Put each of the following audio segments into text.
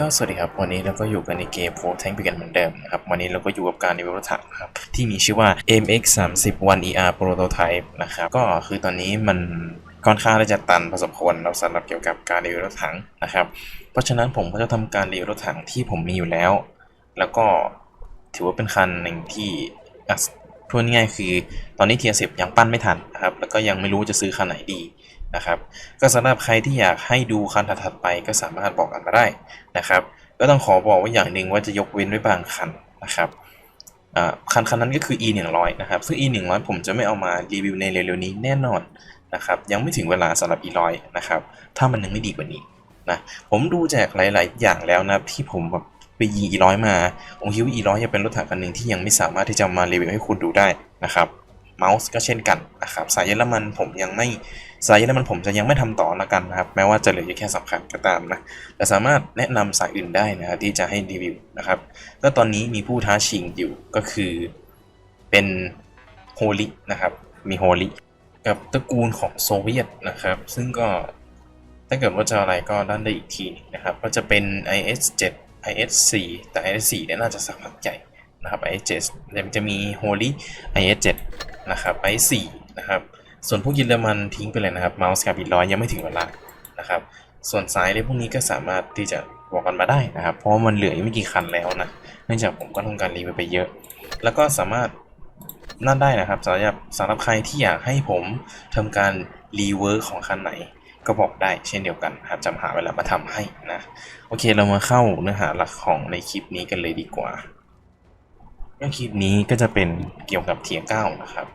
ก็สวัสดีครับ วันนี้เราก็อยู่กันในเกมโพแทงไปกันเหมือนเดิมนะครับ วันนี้เราก็อยู่กับการรีวิวรถถังนะครับ ที่มีชื่อว่า MX 3 0 1 ER Prototype นะครับ ก็คือตอนนี้มันค่อนข้างที่จะตันพอสมควรเราสำหรับเกี่ยวกับการรีวิวรถถังนะครับ เพราะฉะนั้นผมก็จะทำการรีวิวรถถังที่ผมมีอยู่แล้ว แล้วก็ถือว่าเป็นคันหนึ่งที่ พูดง่ายๆคือตอนนี้เทียสิบยังปั้นไม่ทันนะครับ แล้วก็ยังไม่รู้จะซื้อคันไหนดีนะครับ ก็สำหรับใครที่อยากให้ดูคันถัดๆไปก็สามารถบอกกันมาได้นะครับ ก็ต้องขอบอกว่าอย่างหนึ่งว่าจะยกเว้นไว้บางคันนะครับคันคันนั้นก็คือ e 1 0 0นะครับ ซึ่ง e 1 0 0ผมจะไม่เอามารีวิวในเร็วๆนี้แน่นอนนะครับ ยังไม่ถึงเวลาสำหรับ e 1 0 0นะครับ ถ้ามันยังไม่ดีกว่านี้นะ ผมดูจากหลาย ๆ อย่างแล้วนะที่ผมแบบ ไปยิง e 1 0 0มา ผมคิดว่า e 1 0 0จะเป็นรถถังคันหนึ่งที่ยังไม่สามารถที่จะมารีวิวให้คุณดูได้นะครับเมาส์ก็เช่นกันนะครับสายเยอรมันผมยังไม่สายเยอรมันผมจะยังไม่ทำต่อละกันนะครับแม้ว่าจะเหลือแค่สำคัญก็ตามนะแต่สามารถแนะนำสายอื่นได้นะครับที่จะให้รีวิวนะครับก็ตอนนี้มีผู้ท้าชิงอยู่ก็คือเป็นโฮลินะครับมีโฮลิกับตระกูลของโซเวียตนะครับ ซึ่งก็ถ้าเกิดว่าจะอะไรก็ด้านได้อีกทีหนึงนะครับ ก็จะเป็น IS7 IS4 แต่ IS4 เนี่ยน่าจะสักพักใหญ่นะครับ IS7 เดี๋ยวมันจะมีโฮลิ IS7 นะครับ IS4 นะครับ ส่วนพวกเยอรมันทิ้งไปเลยนะครับเมาส์กับอีร้อยยังไม่ถึงเวลานะครับ ส่วนสายอะไรพวกนี้ก็สามารถที่จะบอกกันมาได้นะครับ เพราะว่ามันเหลืออยู่ไม่กี่คันแล้วนะ เนื่องจากผมก็ทำการรีวิวไปเยอะ แล้วก็สามารถนั่นได้นะครับสำหรับสำหรับใครที่อยากให้ผมทำการรีเวิร์ของคันไหน ก็บอกได้เช่นเดียวกันครับจำหาเวลามาทำให้นะ โอเคเรามาเข้าเนื้อหาหลักของในคลิปนี้กันเลยดีกว่าก็คลิปนี้ก็จะเป็นเกี่ยวกับเทียร์เก้านะครับ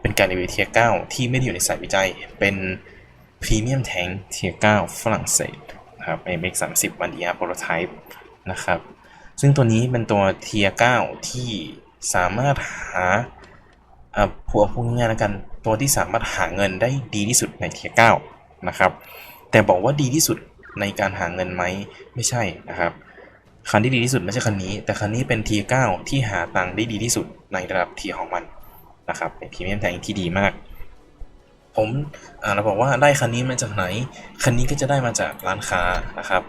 เป็นการรีวิวเทียร์เก้าที่ไม่ได้อยู่ในสายวิจัย เป็นพรีเมียมแทงเทียร์เก้าฝรั่งเศสนะครับ MX 3 0 1 ER Prototype นะครับ ซึ่งตัวนี้เป็นตัวเทียร์เก้าที่สามารถหาอ่าผัวพูดง่ายๆแล้วกัน ตัวที่สามารถหาเงินได้ดีที่สุดในเทียร์เก้า นะครับ แต่บอกว่าดีที่สุดในการหาเงินไหมไม่ใช่นะครับคันที่ดีที่สุดไม่ใช่คันนี้ แต่คันนี้เป็นทีเก้าที่หาตังค์ได้ดีที่สุดในระดับทีของมันนะครับเป็นพรีเมียมแทงที่ดีมาก ผมเราบอกว่าได้คันนี้มาจากไหน คันนี้ก็จะได้มาจากร้านค้านะครับ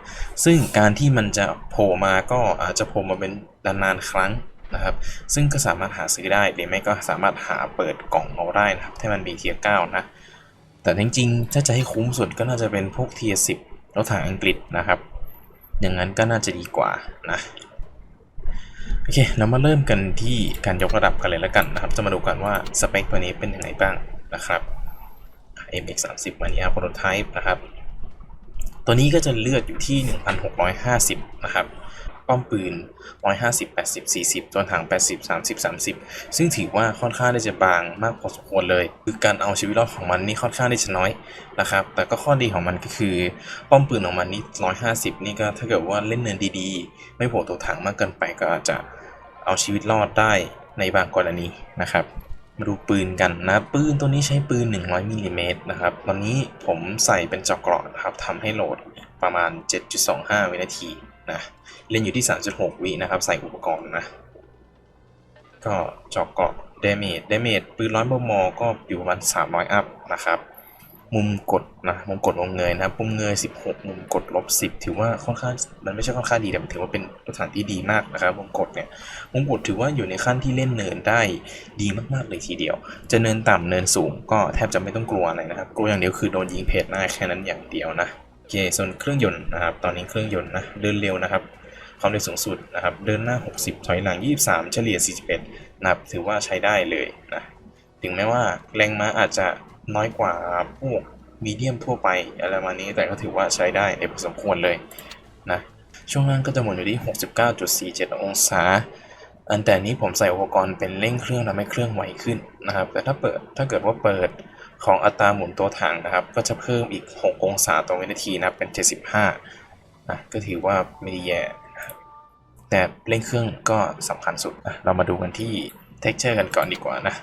ซึ่งการที่มันจะโผล่มาก็อาจจะโผล่มาเป็นนานๆครั้งนะครับ ซึ่งก็สามารถหาซื้อได้หรือไม่ก็สามารถหาเปิดกล่องเอาได้นะครับถ้ามันมีเทียร์เก้านะ แต่จริงๆ ถ้าจะให้คุ้มสุดก็น่าจะเป็นพวกเทียสิบรถถังอังกฤษนะครับ อย่างนั้นก็น่าจะดีกว่านะ โอเค เรามาเริ่มกันที่การยกระดับกันเลยแล้วกันนะครับ จะมาดูกันว่าสเปคตัวนี้เป็นยังไงบ้างนะครับ MX 3 0 Mania Prototype นะครับ ตัวนี้ก็จะเลือดอยู่ที่ 1650 นะครับ ป้อมปืน 150 80 40 ตัวถัง 80 30 30 ซึ่งถือว่าค่อนข้างที่จะบางมากพอสมควรเลย คือการเอาชีวิตรอดของมันนี่ค่อนข้างที่จะน้อยนะครับ แต่ก็ข้อดีของมันก็คือ ป้อมปืนของมันนี่ 150 นี่ก็ถ้าเกิดว่าเล่นเนินดีๆ ไม่โผล่ตัวถังมากเกินไปก็อาจจะเอาชีวิตรอดได้ในบางกรณีนะครับมาดูปืนกันนะ ปืนตัวนี้ใช้ปืน 100มิลลิเมตรนะครับตอนนี้ผมใส่เป็นเจาะเกราะนะครับทำให้โหลดประมาณ 7.25 วินาที นะเล่นอยู่ที่ 3.6 วินะครับ ใส่อุปกรณ์นะ ก็เจาะเกาะเดเมจเดเมจปืนร้อยมมก็อยู่ประมาณ300 อัพนะครับ มุมกดนะ มุมกดวงเงยนะมุมเงย 16 มุมกดลบ 10 ถือว่าค่อนข้าง มันไม่ใช่ค่อนข้างดีแต่ถือว่าเป็นตัวฐานที่ดีมากนะครับ มุมกดเนี่ย มุมกดถือว่าอยู่ในขั้นที่เล่นเนินได้ดีมากๆเลยทีเดียว จะเนินต่ำเนินสูงก็แทบจะไม่ต้องกลัวอะไรนะครับ กลัวอย่างเดียวคือโดนยิงเพจหน้าแค่นั้นอย่างเดียวนะ เคส่วนเครื่องยนต์นะครับ ตอนนี้เครื่องยนต์นะเดินเร็วนะครับความเร็วสูงสุดนะครับ เดินหน้า 60 ถอยหลัง 23 เฉลี่ย 41 นะครับ ถือว่าใช้ได้เลยนะ ถึงแม้ว่าแรงม้าอาจจะน้อยกว่าพวกมีเดียมทั่วไปอะไรประมาณนี้ แต่ก็ถือว่าใช้ได้ในพอสมควรเลยนะ ช่วงล่างก็จะหมุนอยู่ที่ 69.47 องศา อันแต่นี้ผมใส่อุปกรณ์เป็นเร่งเครื่องทำให้เครื่องไวขึ้นนะครับ แต่ถ้าเปิด ถ้าเกิดว่าเปิด ของอัตราหมุนตัวถังนะครับ ก็จะเพิ่มอีก 6 องศาต่อวินาทีนะเป็น 75นะก็ถือว่าไม่ด้แย่แต่เร่งเครื่องก็สำคัญสุดนะเรามาดูกันที่ texture กันก่อนดีกว่านะ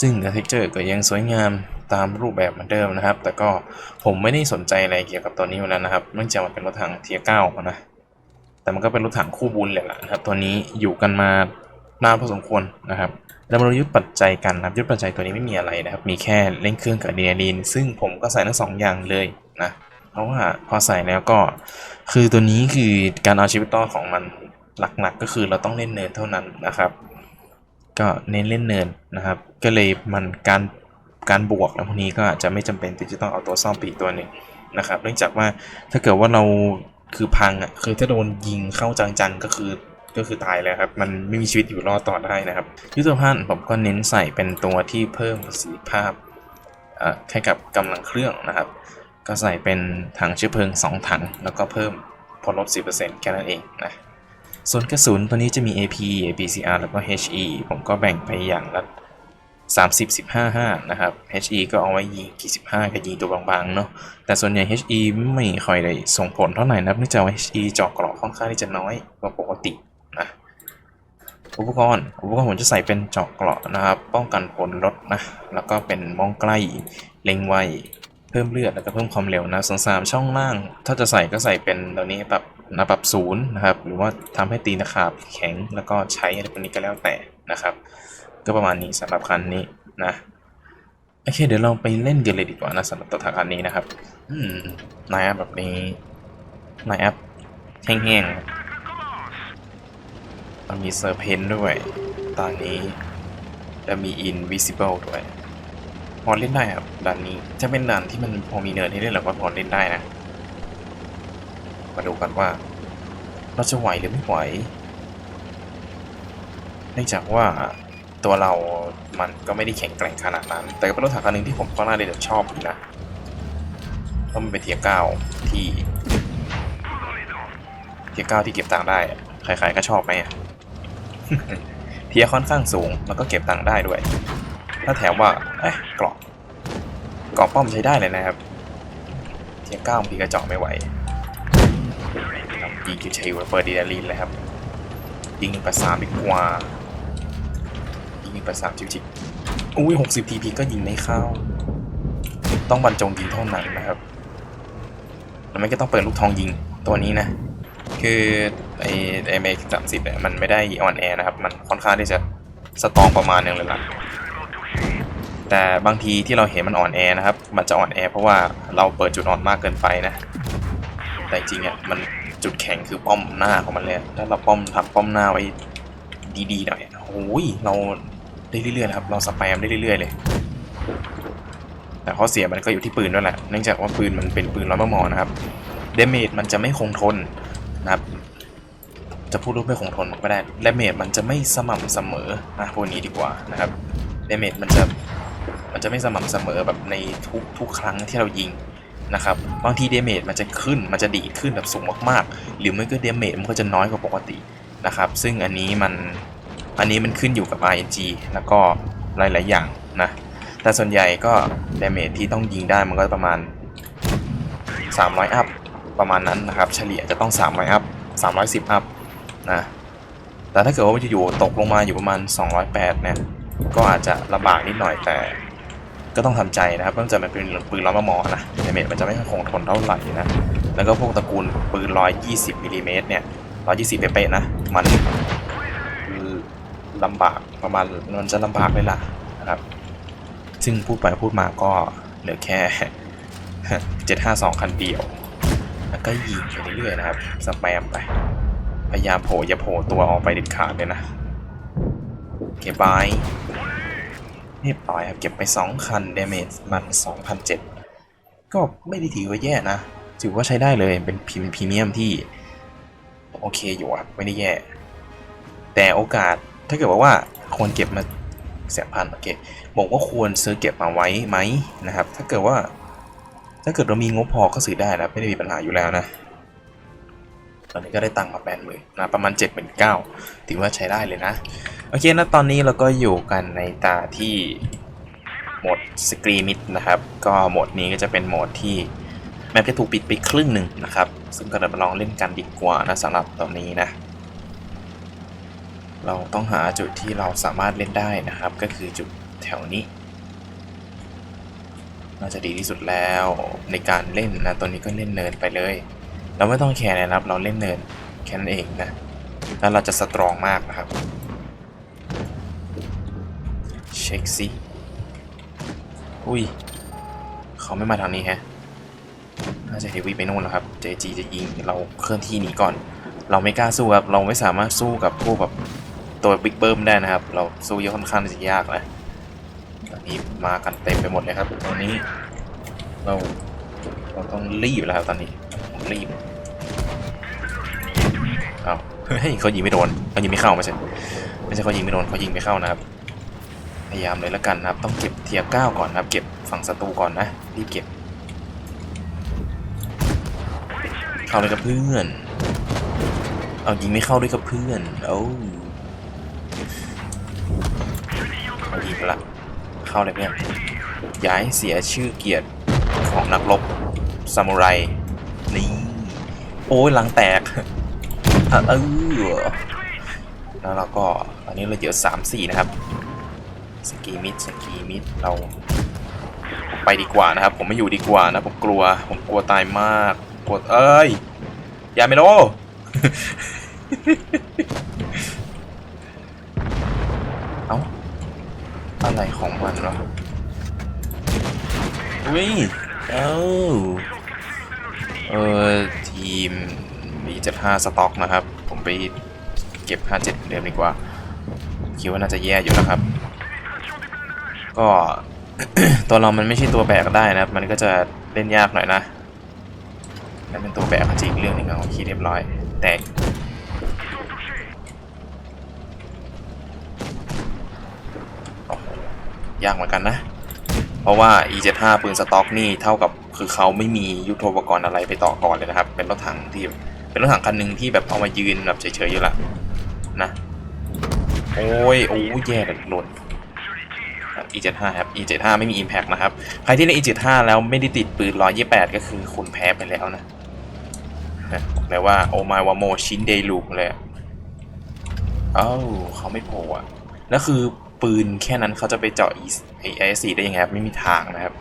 ซึ่ง texture ก็ยังสวยงามตามรูปแบบเหมือนเดิมนะครับ แต่ก็ผมไม่ได้สนใจอะไรเกี่ยวกับตัวนี้อยู่แล้วนะครับเนื่องจากมันเป็นรถถังเทียเก้านะแต่มันก็เป็นรถถังคู่บุญเลยล่ะนะครับ ตัวนี้อยู่กันมานานพอสมควรนะครับ เรามาดูยุทธปัจจัยกันนะครับยุทธปัจจัยตัวนี้ไม่มีอะไรนะครับ มีแค่เร่งเครื่องกับดีนาลีนซึ่งผมก็ใส่ทั้งสองอย่างเลยนะเพราะว่าพอใส่แล้วก็คือตัวนี้คือการเอาชีวิตรอของมันหลักๆก็คือเราต้องเล่นเนินเท่านั้นนะครับ ก็เน้นเล่นเนินนะครับ ก็เลยมันการการบวกแล้วพวกนี้ก็อาจจะไม่จำเป็นที่จะต้องเอาตัวซ่อมปีตัวหนึ่งนะครับ เนื่องจากว่าถ้าเกิดว่าเราคือพังอะคือถ้าโดนยิงเข้าจังๆก็คือ ก็คือตายเลยครับ มันไม่มีชีวิตอยู่รอดต่อได้นะครับยุทธภัณฑ์ผมก็เน้นใส่เป็นตัวที่เพิ่มประสิทธิภาพเอ่อให้กับกำลังเครื่องนะครับ ก็ใส่เป็นถังเชื้อเพลิง 2 ถัง แล้วก็เพิ่มพลลบ 10%แค่นั้นเองนะส่วนกระสุนตัวนี้จะมี AP APCR แล้วก็ HE ผมก็แบ่งไปอย่างละ30 15 5 นะครับ HE ก็เอาไว้ยิงกี่15กับยิงตัวบางๆ เนาะ แต่ส่วนใหญ่ HE ไม่ค่อยได้ส่งผลเท่าไหร่นับเนื่องจากว่า HE เจาะเกราะค่อนข้างที่จะน้อยกว่าปกติ อุปกรณ์อุปกรณ์ผมจะใส่เป็นเจาะเกราะนะครับ ป้องกันผลลดนะแล้วก็เป็นมองใกล้เล็งไวเพิ่มเลือดแล้วก็เพิ่มความเร็วนะส่วนสามช่องล่าง ถ้าจะใส่ก็ใส่เป็นตัวนี้ปรับนะปรับศูนย์นะครับหรือว่าทำให้ตีนะขาบแข็งแล้วก็ใช้อะไรพวกนี้ก็แล้วแต่นะครับ ก็ประมาณนี้สำหรับคันนี้นะโอเคเดี๋ยวเราไปเล่นกันเลยดีกว่านะสำหรับตัวถังคันนี้นะครับ อืมนายแอปแบบนี้นายแอปแห้งๆ มันมีเซอร์เพนด้วยตอนนี้ จะมี invisible ด้วย พอเล่นได้ครับด่านนี้จะเป็นด่านที่มันพอมีเนินให้เล่นหรือว่าพอเล่นได้นะ มาดูกันว่า เราจะไหวหรือไม่ไหวเนื่องจากว่าตัวเรามันก็ไม่ได้แข็งแกร่งขนาดนั้น แต่ก็เป็นรถถังคันหนึ่งที่ผมก็น่าจะชอบอยู่นะเพราะมันเป็นเทียร์เก้าที่เทียร์เก้าที่เก็บตังค์ได้ ใครๆก็ชอบไหมอะ เทียค่อนข้างสูงแล้วก็เก็บตังค์ได้ด้วย ถ้าแถมว่าเอ้ยเกราะเกราะป้อมใช้ได้เลยนะครับ เทียเก้าบางทีก็เจาะไม่ไหวยิงคิวชัยเปิดดีดาลีนเลยครับยิงไปสามดีกว่ายิงไปสามจิวจิอุ้ยหกสิบทีพีก็ยิงไม่เข้าต้องบรรจงยิงเท่านั้นนะครับแล้วไม่ก็ต้องเปิดลูกทองยิงตัวนี้นะ คือไอไอเมกสามสิบเนี่ยมันไม่ได้อ่อนแอนะครับ มันค่อนข้างที่จะสตองประมาณหนึงเลยล่ะแต่บางทีที่เราเห็นมันอ่อนแอนะครับ มันจะอ่อนแอเพราะว่าเราเปิดจุดอ่อนมากเกินไปนะ แต่จริงๆอะมันจุดแข็งคือป้อมหน้าของมันเลยถ้าเราป้อมทำป้อมหน้าไว้ดีๆหน่อยโอ้ยเราได้เรื่อยๆครับเราสแปมได้เรื่อยๆเลย แต่ข้อเสียมันก็อยู่ที่ปืนด้วยแหละ เนื่องจากว่าปืนมันเป็นปืนร้อยมมนะครับ เดเมจมันจะไม่คงทน นะครับ จะพูดว่าไม่คงทนมันก็ได้เดเมจมันจะไม่สม่ำเสมอนะพวกนี้ดีกว่านะครับเดเมจมันจะมันจะไม่สม่ำเสมอแบบในทุกทุกครั้งที่เรายิงนะครับบางทีเดเมจมันจะขึ้นมันจะดีดขึ้นแบบสูงมากๆ หรือไม่ก็เดเมจมันก็จะน้อยกว่าปกตินะครับ ซึ่งอันนี้มันอันนี้มันขึ้นอยู่กับ RNG แล้วก็หลาย ๆ อย่างนะแต่ส่วนใหญ่ก็เดเมจที่ต้องยิงได้มันก็ประมาณ 300 อัพ ประมาณนั้นนะครับ เฉลี่ยจะต้อง300อัพ310อัพนะแต่ถ้าเกิดว่ามันจะอยู่ตกลงมาอยู่ประมาณ 208เนี่ยก็อาจจะลำบากนิดหน่อยแต่ ก็ต้องทำใจนะครับเนื่องจากมันเป็นปืนร้อยมมนะดเมจมันจะไม่คงทนเท่าไหร่นะแล้วก็พวกตระกูลปืน 120มิลลิเมตรเนี่ย 120 เป๊ะๆนะ มันลำบากประมาณมันจะลำบากเลยล่ะนะครับ ซึ่งพูดไปพูดมาก็เหลือแค่ 752 คันเดียว แล้วก็ยิงไปเรื่อยๆนะครับสแปมไปพยายามโผล่อย่าโผล่ตัวออกไปเด็ดขาดเลยนะโอเคบายเรียบร้อยครับเก็บไป 2 คันเดเมจมัน2,007ก็ไม่ได้ถือว่าแย่นะ ถือว่าใช้ได้เลยเป็นพรีพรีเมียมที่ โอเคอยู่ครับไม่ได้แย่ แต่โอกาสถ้าเกิดว่าว่าควรเก็บมาแสนพันโอเคบอกว่าควรซื้อเก็บมาไว้ไหมนะครับ ถ้าเกิดว่า ถ้าเกิดเรามีงบพอก็ซื้อได้นะไม่ได้มีปัญหาอยู่แล้วนะ ตอนนี้ก็ได้ตังค์มาแปดหมื่นนะประมาณเจ็ดหมื่นเก้าถือว่าใช้ได้เลยนะ โอเคนะตอนนี้เราก็อยู่กันในตาที่โหมดสกรีมิดนะครับ ก็โหมดนี้ก็จะเป็นโหมดที่แมปจะถูกปิดไปครึ่งหนึ่งนะครับ ซึ่งก็เดี๋ยวมาลองเล่นกันดีกว่านะสำหรับตอนนี้นะเราต้องหาจุดที่เราสามารถเล่นได้นะครับ ก็คือจุดแถวนี้ น่าจะดีที่สุดแล้วในการเล่นนะตอนนี้ก็เล่นเนินไปเลย เราไม่ต้องแคร์นะครับ เราเล่นเนินแค่นั้นเองนะแล้วเราจะสตรองมากนะครับเช็คสิอุ้ยเขาไม่มาทางนี้ฮะน่าจะเฮวี่ไปโน่นแล้วครับเจจีจะยิงเราเคลื่อนที่หนีก่อน เราไม่กล้าสู้ครับเราไม่สามารถสู้กับพวกแบบตัวบิ๊กเบิ้มได้นะครับ เราสู้เยอะค่อนข้างที่จะยากนะ นี้มากันเต็มไปหมดเลยครับตอนนี้ เราเราต้องรีบแล้วครับตอนนี้ผมรีบเอาเฮ้ยเขายิงไม่โดนเขายิงไม่เข้าไม่ใช่ไม่ใช่เขายิงไม่โดนเขายิงไม่เข้านะครับ พยายามเลยแล้วกันนะครับ ต้องเก็บเทียร์เก้าก่อนนะครับ เก็บฝั่งศัตรูก่อนนะรีบเก็บ เข้าเลยกับเพื่อน เอายิงไม่เข้าด้วยกับเพื่อนโอ้เอายิงไปละ เข้าเลยเพื่อนย่าให้เสียชื่อเกียรติของนักรบซามูไรนี่โอ้ยหลังแตกเออแล้วเราก็ตอนนี้เราเจอสามสี่นะครับสกีมิดสกีมิดเราไปดีกว่านะครับ ผมไม่อยู่ดีกว่านะ ผมกลัว ผมกลัวตายมากกลัวเอ้ย อย่าไม่โล อะไรของมันวะอุ้ย เอ้า เออ ทีมมี75 สต็อกนะครับ ผมไปเก็บ 57เหมือนเดิมดีกว่า คิดว่าน่าจะแย่อยู่นะครับ ก็ตัวเรามันไม่ใช่ตัวแบกได้นะครับ มันก็จะเล่นยากหน่อยนะนั่นเป็นตัวแบกจริงเรื่องหนึงเอาคีย์เรียบร้อย แตก โอ้โห ยากเหมือนกันนะ เพราะว่า E75 ปืนสต็อกนี่เท่ากับคือเขาไม่มียุทโธปกรณ์อะไรไปต่อก่อนเลยนะครับ เป็นรถถังที่เป็นรถถังคันหนึ่งที่แบบเอามายืนแบบเฉยๆอยู่ละนะโอ้ยโอ้ยแย่เลยหล่น E75 ครับ E75 ไม่มี Impact นะครับ ใครที่เล่น E75 แล้วไม่ได้ติดปืน 128 ก็คือคุณแพ้ไปแล้วนะนะบอกเลว่าโอมาวาโมชินเดลูกเลยอ้าวเขาไม่โผล่อะแล้วคือ ปืนแค่นั้นเขาจะไปเจาะ E ไอ S4 ได้ยังไงครับ ไม่มีทางนะครับ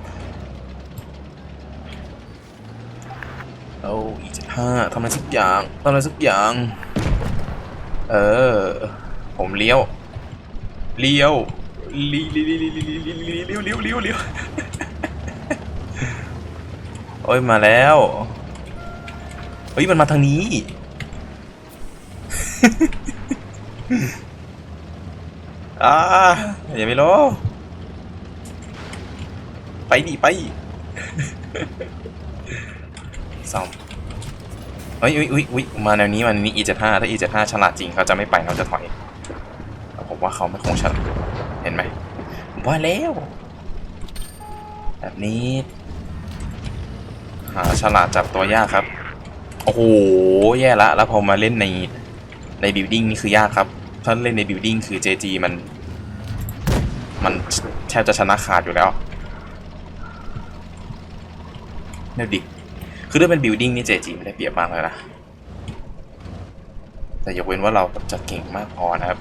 เอ้า E75 ทำอะไรสักอย่างทำอะไรสักอย่าง เออ ผมเลี้ยว เลี้ยวเลี้ยวเลี้ยวเลี้ยวเลี้ยวเลี้ยวเลี้ยวเลี้ยวโอ้ยมาแล้วเฮ้ยมันมาทางนี้ อ่าอย่าไม่รอไปดิไปซ่อมเฮ้ยอุ้ยอุ้ยอุ้ยมาแนวนี้มันนี่ E75 ถ้า E75 ฉลาดจริงเขาจะไม่ไปเขาจะถอยผมว่าเขาไม่คงฉลาดเห็นไหมผมว่าแล้ว แบบนี้ หาฉลาดจับตัวยากครับ โอ้โห แย่ละ แล้วพอมาเล่นในในบิวดิ้งนี่คือยากครับ ถ้าเล่นในบิวดิ้งคือ JG มัน มันแทบจะชนะขาดอยู่แล้วเนี่ยดิ คือถ้าเป็นบิวดิ้งนี่ JG ไม่ได้เปรียบมากเลยนะ แต่ยกเว้นว่าเราจะเก่งมากพอนะครับ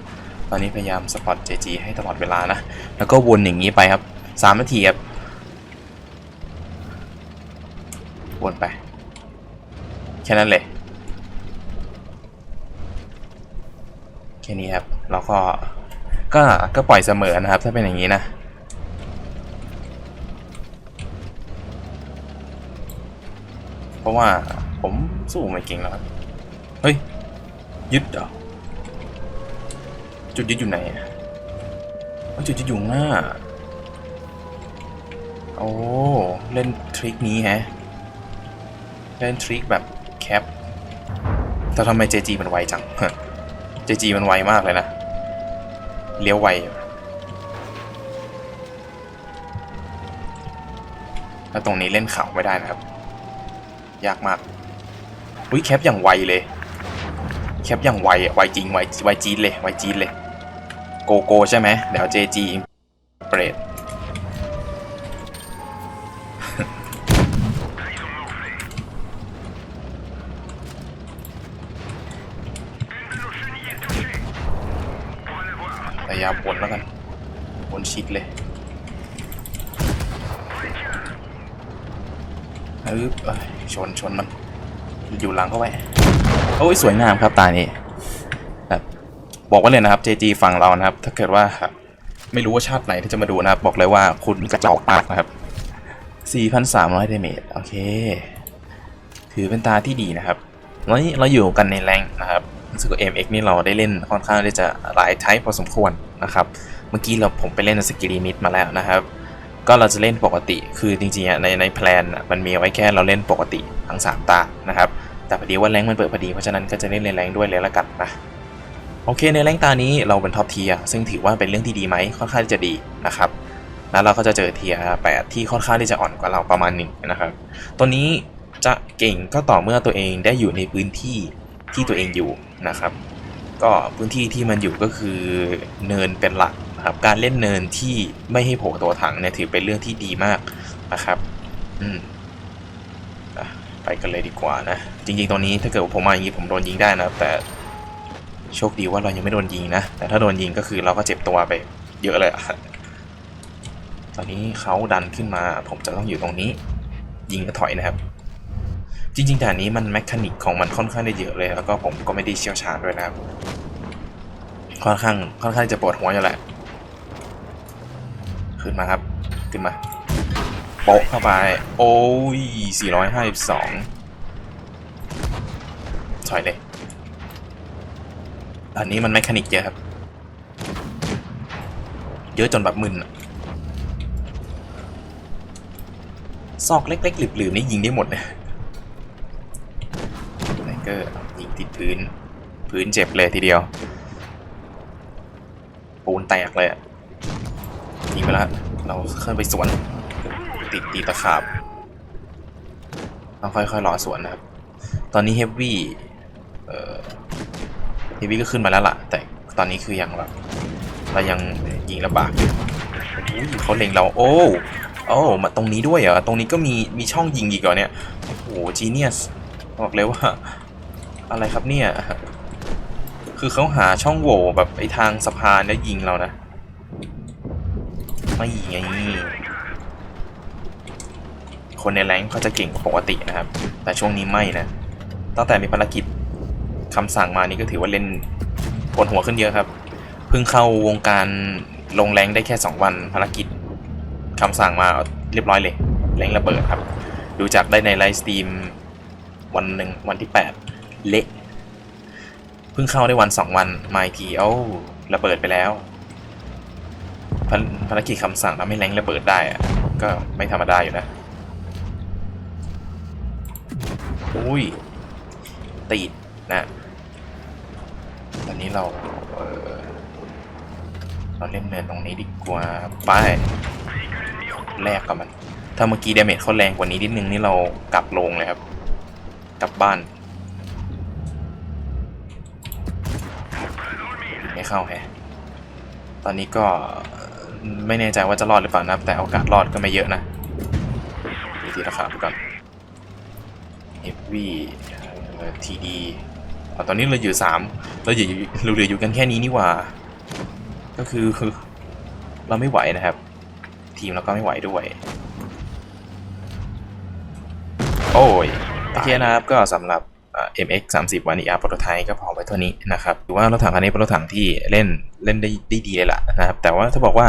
ตอนนี้พยายามสปอต JG ให้ตลอดเวลานะ แล้วก็วนอย่างนี้ไปครับสามนาทีครับวนไป แค่นั้นเลย แค่นี้ครับ แล้วก็ ก็ ก็ปล่อยเสมอนะครับ ถ้าเป็นอย่างนี้นะ เพราะว่าผมสู้ไม่เก่งแล้วครับเฮ้ย ยึดเหรอ จุดยึดอยู่ไหนอะจุดยึดอยู่หน้า โอ้ เล่นทริคนี้ฮะ เล่นทริคแบบแคปแต่ทำไม JG มันไวจัง JG มันไวมากเลยนะ เลี้ยวไว แล้วตรงนี้เล่นเขาไม่ได้นะครับ ยากมากอุ้ยแคปอย่างไวเลย แคปอย่างไวอะไวจริงไวไวจีดเลยไวจีดเลย โกโกใช่ไหมเดี๋ยว JG เปรตายามวนแล้วกันวนชิดเลยเออเอ้ยชนชนมัน อยู่หลังเข้าไว้โอ้ยสวยงามครับตานี้แบบบอกไว้เลยนะครับ JG ฝั่งเรานะครับ ถ้าเกิดว่าไม่รู้ว่าชาติไหนที่จะมาดูนะครับ บอกเลยว่าคุณกระจอกมากนะครับ 4,300เดเมจโอเค ถือเป็นตาที่ดีนะครับแล้วนี่เราอยู่กันในแรงนะครับ สึกว่า MX นี่เราได้เล่นค่อนข้างที่จะหลายไทป์พอสมควรนะครับ เมื่อกี้เราผมไปเล่นสกิลิมิตมาแล้วนะครับ ก็เราจะเล่นปกติ คือจริงๆในในแพลนมันมีไว้แค่เราเล่นปกติทั้ง 3 ตานะครับ แต่พอดีว่าแรงมันเปิดพอดี เพราะฉะนั้นก็จะเล่นในแรงด้วยเลยละกันนะ โอเคในแรงตานี้เราเป็นท็อปเทียร์ซึ่งถือว่าเป็นเรื่องที่ดีไหมค่อนข้างที่จะดีนะครับแล้วเราก็จะเจอเทียร์8ที่ค่อนข้างที่จะอ่อนกว่าเราประมาณหนึ่งนะครับ ตัวนี้จะเก่งก็ต่อเมื่อตัวเองได้อยู่ในพื้นที่ ที่ตัวเองอยู่นะครับ ก็พื้นที่ที่มันอยู่ก็คือเนินเป็นหลักครับการเล่นเนินที่ไม่ให้โผล่ตัวถังเนี่ยถือเป็นเรื่องที่ดีมากนะครับ อืมไปกันเลยดีกว่านะ จริง ๆ ตอนนี้ถ้าเกิดผมมาอย่างนี้ผมโดนยิงได้นะ แต่โชคดีว่าเรายังไม่โดนยิงนะ แต่ถ้าโดนยิงก็คือเราก็เจ็บตัวไป เยอะเลยอะตอนนี้เขาดันขึ้นมา ผมจะต้องอยู่ตรงนี้ ยิงก็ถอยนะครับ จริงๆแต่นนี้มันแมคานิกของมันค่อนข้างได้เยอะเลย แล้วก็ผมก็ไม่ได้เชี่ยวชาญด้วยนะครับ ค่อนข้างค่อนข้างจะปวดหัวอยู่แหละ ขึ้นมาครับ ขึ้นมาโปะเข้าไป โอ้ย452ถอยเลยอันนี้มันแมคานิกเยอะครับ เยอะจนแบบมึนอะซอกเล็กๆหลืบๆนี่ยิงได้หมดเลย เกอร์ยิงติดพื้น พื้นเจ็บเลยทีเดียว ปูนแตกเลยอะยิงไปแล้วเราขึ้นไปสวน ติดตีตะขาบเราค่อยๆรอสวนนะครับ ตอนนี้เฮฟวี่เอ่อเฮฟวี่ก็ขึ้นมาแล้วล่ะ แต่ตอนนี้คือยังแบบเรายังยิงลำบากอยู่อุ้ยเขาเล็งเราโอ้โอ้มาตรงนี้ด้วยเหรอ ตรงนี้ก็มีมีช่องยิงอีกเหรอเนี่ย โอ้โหจีเนียส บอกเลยว่า อะไรครับเนี่ย คือเขาหาช่องโหว่แบบไอทางสะพานแล้วยิงเรานะ ไม่ไงคนในแรงเขาจะเก่งกว่าปกตินะครับ แต่ช่วงนี้ไม่นะ ตั้งแต่มีภารกิจคำสั่งมานี่ก็ถือว่าเล่นปวดหัวขึ้นเยอะครับ เพิ่งเข้าวงการลงแรงได้แค่ 2 วันภารกิจคำสั่งมาเรียบร้อยเลยแรงระเบิดครับ ดูจากได้ในไลฟ์สตรีมวันหนึ่งวันที่ 8 เละเพิ่งเข้าได้วัน2วันมาอีกทีเอ้าระเบิดไปแล้วภารกิจคำสั่งทำให้แรงระเบิดได้อะก็ไม่ธรรมดาอยู่นะอุ้ยติดนะตอนนี้เราเออเราเล่นเนินตรงนี้ดีกว่าไปแลกกับมัน ถ้าเมื่อกี้เดเมจเขาแรงกว่านี้นิดนึงนี่เรากลับลงเลยครับ กลับบ้าน ไม่เข้าแฮะตอนนี้ก็ไม่แน่ใจว่าจะรอดหรือเปล่านะ แต่โอกาสรอดก็ไม่เยอะนะดูทีละขาไปก่อน FV ทีดีตอนนี้เราอยู่สามเราอยู่เราเหลืออยู่กันแค่นี้นี่หว่า ก็คือเราไม่ไหวนะครับ ทีมเราก็ไม่ไหวด้วย โอ้ยโอเคนะครับก็สำหรับ MX 30 วันนี้อาร์โปรโตไทป์ก็พอไว้เท่านี้นะครับถือว่ารถถังคันนี้เป็นรถถังที่เล่นเล่นได้ได้ดีเลยล่ะนะครับ แต่ว่าถ้าบอกว่า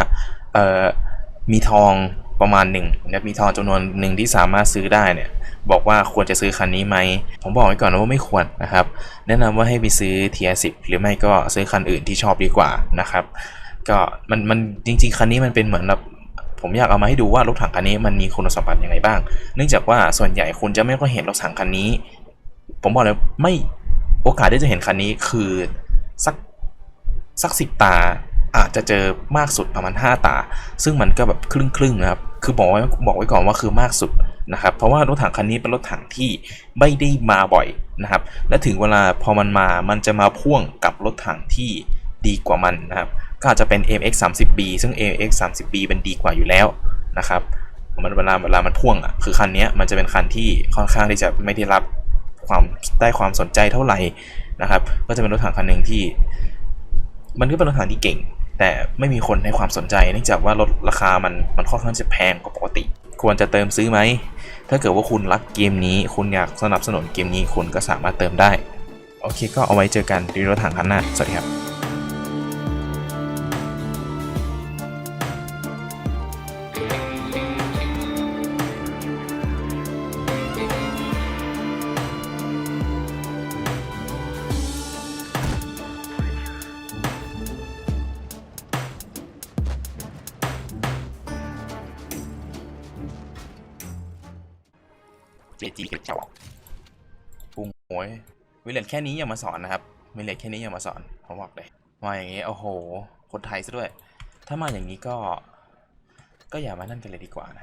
เอ่อมีทองประมาณหนึ่งนะมีทองจำนวนหนึ่งที่สามารถซื้อได้เนี่ยบอกว่าควรจะซื้อคันนี้ไหม ผมบอกไว้ก่อนนะว่าไม่ควรนะครับ แนะนำว่าให้ไปซื้อ Tier 10หรือไม่ก็ซื้อคันอื่นที่ชอบดีกว่านะครับ ก็มันมันจริง ๆ คันนี้มันเป็นเหมือนแบบผมอยากเอามาให้ดูว่ารถถังคันนี้มันมีคุณสมบัติยังไงบ้าง เนื่องจากว่าส่วนใหญ่คุณจะไม่ค่อยเห็นรถถังคันนี้ ผมบอกเลยไม่โอกาสที่จะเห็นคันนี้คือสักสักสิบตาอาจจะเจอมากสุดประมาณ 5 ตา ซึ่งมันก็แบบครึ่งครึ่งนะครับ คือบอกไว้บอกไว้ก่อนว่าคือมากสุดนะครับ เพราะว่ารถถังคันนี้เป็นรถถังที่ไม่ได้มาบ่อยนะครับ และถึงเวลาพอมันมา มันจะมาพ่วงกับรถถังที่ดีกว่ามันนะครับ ก็อาจจะเป็น MX 30B ซึ่ง MX 30B เป็นดีกว่าอยู่แล้วนะครับ มันเวลาเวลามันพ่วงอะ คือคันนี้มันจะเป็นคันที่ค่อนข้างที่จะไม่ได้รับ ความได้ความสนใจเท่าไหร่นะครับ ก็จะเป็นรถถังคันหนึ่งที่ มันก็เป็นรถถังที่เก่ง แต่ไม่มีคนให้ความสนใจเนื่องจากว่ารถราคามันมันค่อนข้างจะแพงกว่าปกติ ควรจะเติมซื้อไหม ถ้าเกิดว่าคุณรักเกมนี้ คุณอยากสนับสนุนเกมนี้คุณก็สามารถเติมได้ โอเคก็เอาไว้เจอกันรีรถถังคันหน้า สวัสดีครับ ค่นี้อย่ามาสอนนะครับ ไม่เลนแค่นี้อย่ามาสอนผมบอกเลยมาอย่างงี้โอ้โห คนไทยซะด้วย ถ้ามาอย่างนี้ก็ ก็อย่ามานั่นกันเลยดีกว่านะ